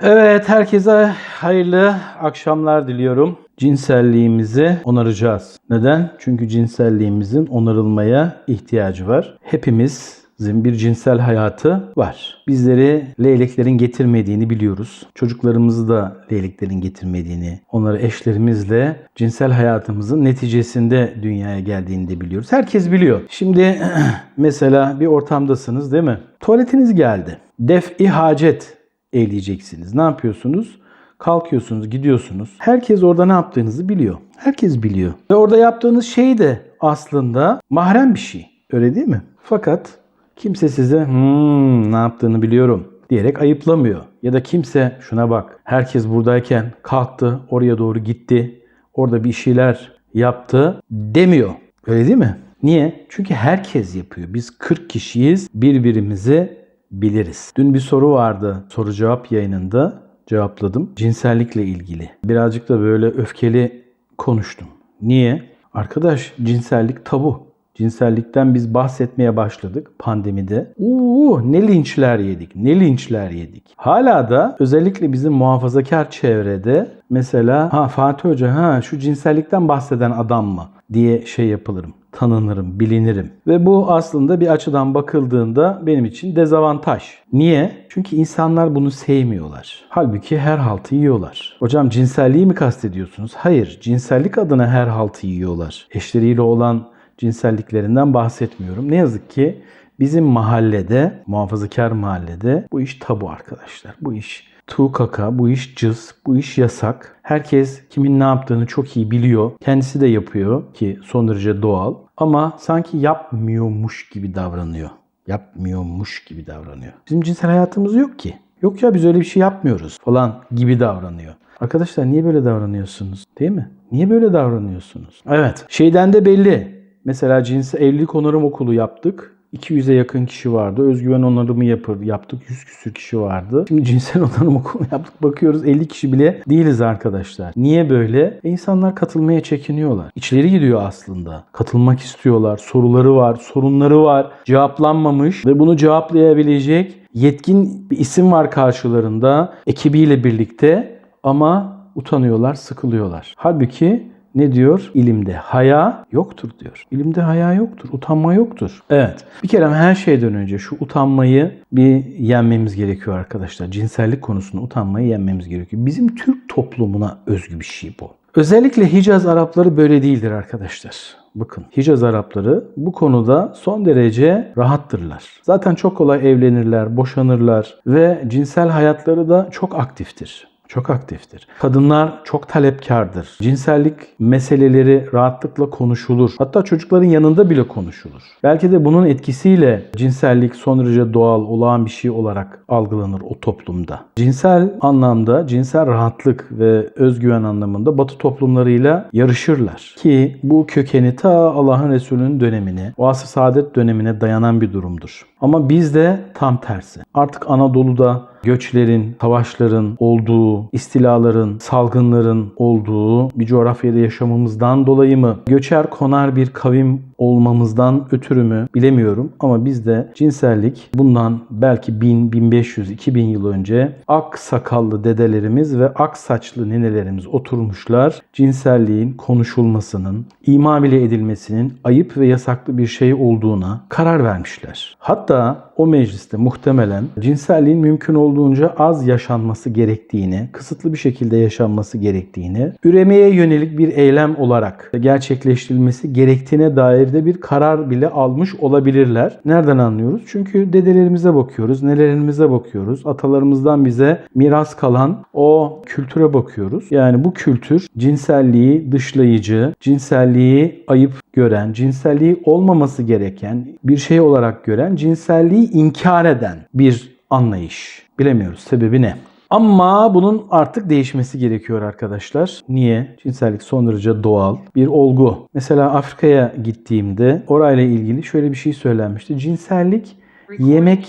Evet, herkese hayırlı akşamlar diliyorum. Cinselliğimizi onaracağız. Neden? Çünkü cinselliğimizin onarılmaya ihtiyacı var. Hepimizin bir cinsel hayatı var. Bizleri leyleklerin getirmediğini biliyoruz. Çocuklarımızı da leyleklerin getirmediğini, onları eşlerimizle cinsel hayatımızın neticesinde dünyaya geldiğini de biliyoruz. Herkes biliyor. Şimdi mesela bir ortamdasınız değil mi? Tuvaletiniz geldi. Def-i hacet eyleyeceksiniz. Ne yapıyorsunuz? Kalkıyorsunuz, gidiyorsunuz. Herkes orada ne yaptığınızı biliyor. Herkes biliyor. Ve orada yaptığınız şey de aslında mahrem bir şey. Öyle değil mi? Fakat kimse size hmm, ne yaptığını biliyorum diyerek ayıplamıyor. Ya da kimse şuna bak herkes buradayken kalktı oraya doğru gitti. Orada bir şeyler yaptı demiyor. Öyle değil mi? Niye? Çünkü herkes yapıyor. Biz 40 kişiyiz. Birbirimizi biliriz. Dün bir soru vardı soru cevap yayınında cevapladım. Cinsellikle ilgili. Birazcık da böyle öfkeli konuştum. Niye? Arkadaş cinsellik tabu. Cinsellikten biz bahsetmeye başladık pandemide. Uuu ne linçler yedik, ne linçler yedik. Hala da özellikle bizim muhafazakar çevrede mesela ha Fatih Hoca ha şu cinsellikten bahseden adam mı diye şey yapılırım tanınırım, bilinirim. Ve bu aslında bir açıdan bakıldığında benim için dezavantaj. Niye? Çünkü insanlar bunu sevmiyorlar. Halbuki her haltı yiyorlar. Hocam cinselliği mi kastediyorsunuz? Hayır, cinsellik adına her haltı yiyorlar. Eşleriyle olan cinselliklerinden bahsetmiyorum. Ne yazık ki bizim mahallede, muhafazakar mahallede bu iş tabu arkadaşlar. Bu iş tu kaka, bu iş cız, bu iş yasak. Herkes kimin ne yaptığını çok iyi biliyor. Kendisi de yapıyor ki son derece doğal. Ama sanki yapmıyormuş gibi davranıyor. Yapmıyormuş gibi davranıyor. Bizim cinsel hayatımız yok ki. Yok ya biz öyle bir şey yapmıyoruz falan gibi davranıyor. Arkadaşlar niye böyle davranıyorsunuz? Değil mi? Niye böyle davranıyorsunuz? Evet. Şeyden de belli. Mesela cinsel evlilik onarım okulu yaptık. 200'e yakın kişi vardı. Özgüven onarımı yapır, yaptık. 100 küsür kişi vardı. Şimdi cinsel onarım okulu yaptık. Bakıyoruz 50 kişi bile değiliz arkadaşlar. Niye böyle? E insanlar katılmaya çekiniyorlar. İçleri gidiyor aslında. Katılmak istiyorlar. Soruları var, sorunları var. Cevaplanmamış ve bunu cevaplayabilecek yetkin bir isim var karşılarında. Ekibiyle birlikte ama utanıyorlar, sıkılıyorlar. Halbuki ne diyor? İlimde haya yoktur diyor. İlimde haya yoktur, utanma yoktur. Evet. Bir kere her şeyden önce şu utanmayı bir yenmemiz gerekiyor arkadaşlar. Cinsellik konusunda utanmayı yenmemiz gerekiyor. Bizim Türk toplumuna özgü bir şey bu. Özellikle Hicaz Arapları böyle değildir arkadaşlar. Bakın Hicaz Arapları bu konuda son derece rahattırlar. Zaten çok kolay evlenirler, boşanırlar ve cinsel hayatları da çok aktiftir. Çok aktiftir. Kadınlar çok talepkardır. Cinsellik meseleleri rahatlıkla konuşulur. Hatta çocukların yanında bile konuşulur. Belki de bunun etkisiyle cinsellik son derece doğal, olağan bir şey olarak algılanır o toplumda. Cinsel anlamda, cinsel rahatlık ve özgüven anlamında Batı toplumlarıyla yarışırlar. Ki bu kökeni ta Allah'ın Resulü'nün dönemine, o asr saadet dönemine dayanan bir durumdur. Ama bizde tam tersi. Artık Anadolu'da göçlerin, savaşların olduğu, istilaların, salgınların olduğu bir coğrafyada yaşamamızdan dolayı mı, göçer konar bir kavim olmamızdan ötürü mü bilemiyorum ama bizde cinsellik bundan belki 1000, 1500, 2000 yıl önce ak sakallı dedelerimiz ve ak saçlı nenelerimiz oturmuşlar. Cinselliğin konuşulmasının, ima bile edilmesinin ayıp ve yasaklı bir şey olduğuna karar vermişler. Hatta o mecliste muhtemelen cinselliğin mümkün olduğunca az yaşanması gerektiğini, kısıtlı bir şekilde yaşanması gerektiğini, üremeye yönelik bir eylem olarak gerçekleştirilmesi gerektiğine dair de bir karar bile almış olabilirler. Nereden anlıyoruz? Çünkü dedelerimize bakıyoruz, nelerimize bakıyoruz, atalarımızdan bize miras kalan o kültüre bakıyoruz. Yani bu kültür cinselliği dışlayıcı, cinselliği ayıp gören, cinselliği olmaması gereken bir şey olarak gören, cinselliği inkar eden bir anlayış. Bilemiyoruz sebebi ne? Ama bunun artık değişmesi gerekiyor arkadaşlar. Niye? Cinsellik son derece doğal bir olgu. Mesela Afrika'ya gittiğimde orayla ilgili şöyle bir şey söylenmişti. Cinsellik yemek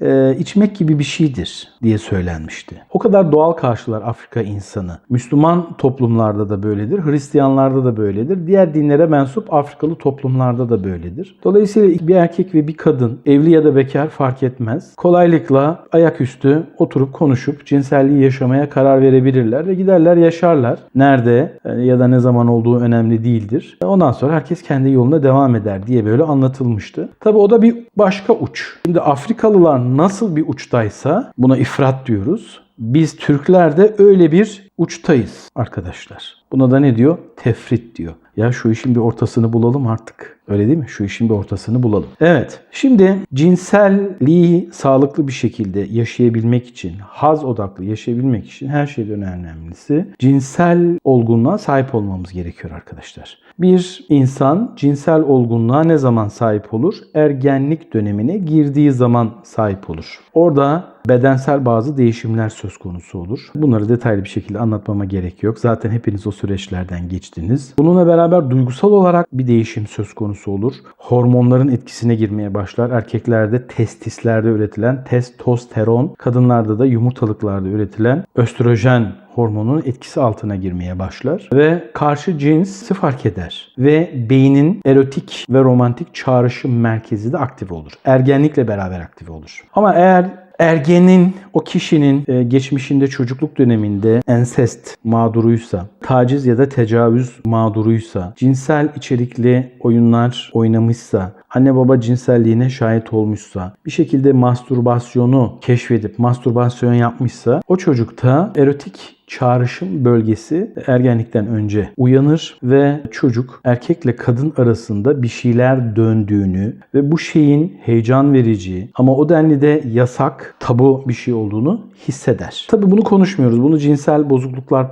e, içmek gibi bir şeydir diye söylenmişti. O kadar doğal karşılar Afrika insanı. Müslüman toplumlarda da böyledir, Hristiyanlarda da böyledir. Diğer dinlere mensup Afrikalı toplumlarda da böyledir. Dolayısıyla bir erkek ve bir kadın evli ya da bekar fark etmez. Kolaylıkla ayaküstü oturup konuşup cinselliği yaşamaya karar verebilirler ve giderler yaşarlar. Nerede e, ya da ne zaman olduğu önemli değildir. Ondan sonra herkes kendi yoluna devam eder diye böyle anlatılmıştı. Tabi o da bir başka uç. Şimdi Afrikalılar nasıl bir uçtaysa buna ifrat diyoruz. Biz Türkler de öyle bir uçtayız arkadaşlar. Buna da ne diyor? Tefrit diyor. Ya şu işin bir ortasını bulalım artık. Öyle değil mi? Şu işin bir ortasını bulalım. Evet. Şimdi cinselliği sağlıklı bir şekilde yaşayabilmek için, haz odaklı yaşayabilmek için her şeyden önemlisi cinsel olgunluğa sahip olmamız gerekiyor arkadaşlar. Bir insan cinsel olgunluğa ne zaman sahip olur? Ergenlik dönemine girdiği zaman sahip olur. Orada bedensel bazı değişimler söz konusu olur. Bunları detaylı bir şekilde anlatmama gerek yok. Zaten hepiniz o süreçlerden geçtiniz. Bununla beraber duygusal olarak bir değişim söz konusu olur. Hormonların etkisine girmeye başlar. Erkeklerde testislerde üretilen testosteron, kadınlarda da yumurtalıklarda üretilen östrojen hormonun etkisi altına girmeye başlar ve karşı cins fark eder ve beynin erotik ve romantik çağrışım merkezi de aktif olur. Ergenlikle beraber aktif olur. Ama eğer ergenin o kişinin e, geçmişinde çocukluk döneminde ensest mağduruysa, taciz ya da tecavüz mağduruysa, cinsel içerikli oyunlar oynamışsa, anne baba cinselliğine şahit olmuşsa, bir şekilde mastürbasyonu keşfedip mastürbasyon yapmışsa o çocukta erotik çağrışım bölgesi ergenlikten önce uyanır ve çocuk erkekle kadın arasında bir şeyler döndüğünü ve bu şeyin heyecan verici ama o denli de yasak, tabu bir şey olduğunu hisseder. Tabii bunu konuşmuyoruz. Bunu cinsel bozukluklar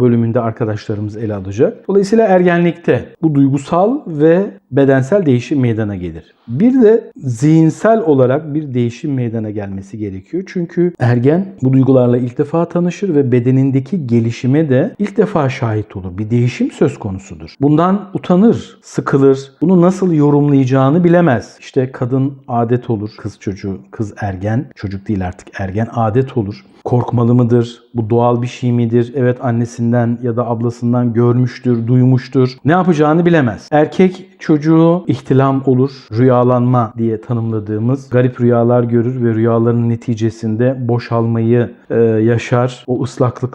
bölümünde arkadaşlarımız ele alacak. Dolayısıyla ergenlikte bu duygusal ve bedensel değişim meydana gelir. Bir de zihinsel olarak bir değişim meydana gelmesi gerekiyor. Çünkü ergen bu duygularla ilk defa tanışır ve bedenindeki gelişime de ilk defa şahit olur. Bir değişim söz konusudur. Bundan utanır, sıkılır. Bunu nasıl yorumlayacağını bilemez. İşte kadın adet olur. Kız çocuğu, kız ergen, çocuk değil artık ergen adet olur. Korkmalı mıdır? Bu doğal bir şey midir? Evet annesinden ya da ablasından görmüştür, duymuştur. Ne yapacağını bilemez. Erkek çocuğu ihtilam olur, rüyalanma diye tanımladığımız garip rüyalar görür ve rüyaların neticesinde boşalmayı e, yaşar. O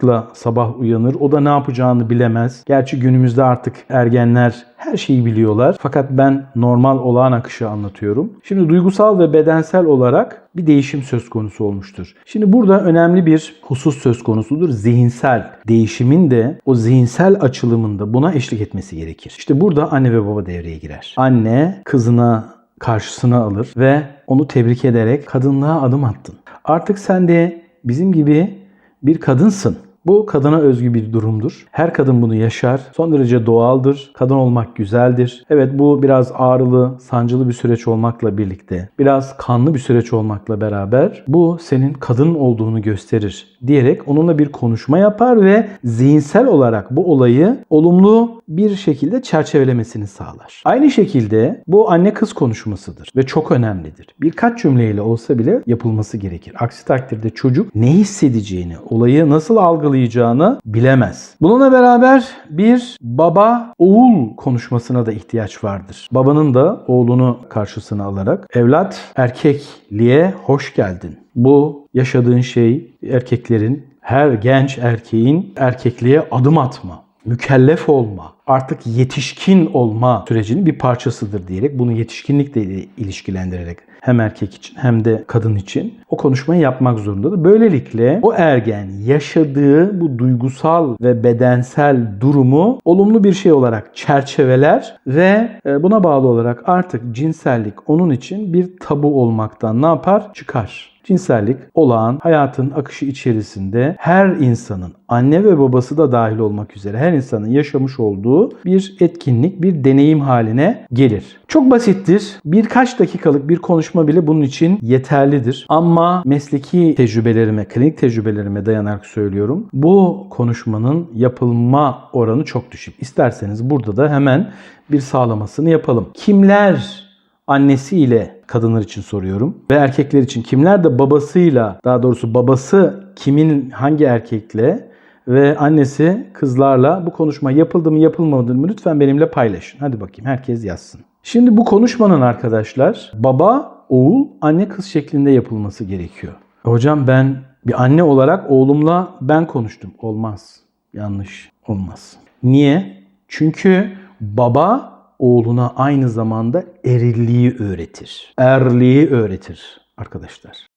ıslaklıkla sabah uyanır. O da ne yapacağını bilemez. Gerçi günümüzde artık ergenler her şeyi biliyorlar. Fakat ben normal olağan akışı anlatıyorum. Şimdi duygusal ve bedensel olarak bir değişim söz konusu olmuştur. Şimdi burada önemli bir husus söz konusudur. Zihinsel değişimin de o zihinsel açılımında buna eşlik etmesi gerekir. İşte burada anne ve baba devreye girer. Anne kızına karşısına alır ve onu tebrik ederek kadınlığa adım attın. Artık sen de bizim gibi bir kadınsın. Bu kadına özgü bir durumdur. Her kadın bunu yaşar. Son derece doğaldır. Kadın olmak güzeldir. Evet bu biraz ağrılı, sancılı bir süreç olmakla birlikte, biraz kanlı bir süreç olmakla beraber bu senin kadın olduğunu gösterir diyerek onunla bir konuşma yapar ve zihinsel olarak bu olayı olumlu bir şekilde çerçevelemesini sağlar. Aynı şekilde bu anne kız konuşmasıdır ve çok önemlidir. Birkaç cümleyle olsa bile yapılması gerekir. Aksi takdirde çocuk ne hissedeceğini, olayı nasıl algılayacağını bilemez. Bununla beraber bir baba oğul konuşmasına da ihtiyaç vardır. Babanın da oğlunu karşısına alarak evlat erkekliğe hoş geldin. Bu yaşadığın şey erkeklerin her genç erkeğin erkekliğe adım atma mükellef olma, artık yetişkin olma sürecinin bir parçasıdır diyerek bunu yetişkinlikle ilişkilendirerek hem erkek için hem de kadın için o konuşmayı yapmak zorundadır. Böylelikle o ergen yaşadığı bu duygusal ve bedensel durumu olumlu bir şey olarak çerçeveler ve e, buna bağlı olarak artık cinsellik onun için bir tabu olmaktan ne yapar? Çıkar. Cinsellik olağan hayatın akışı içerisinde her insanın anne ve babası da dahil olmak üzere her insanın yaşamış bir etkinlik, bir deneyim haline gelir. Çok basittir. Birkaç dakikalık bir konuşma bile bunun için yeterlidir. Ama mesleki tecrübelerime, klinik tecrübelerime dayanarak söylüyorum. Bu konuşmanın yapılma oranı çok düşük. İsterseniz burada da hemen bir sağlamasını yapalım. Kimler annesiyle kadınlar için soruyorum ve erkekler için kimler de babasıyla daha doğrusu babası kimin hangi erkekle ve annesi kızlarla bu konuşma yapıldı mı yapılmadı mı lütfen benimle paylaşın. Hadi bakayım herkes yazsın. Şimdi bu konuşmanın arkadaşlar baba, oğul, anne kız şeklinde yapılması gerekiyor. Hocam ben bir anne olarak oğlumla ben konuştum. Olmaz. Yanlış. Olmaz. Niye? Çünkü baba oğluna aynı zamanda erilliği öğretir. Erliği öğretir arkadaşlar.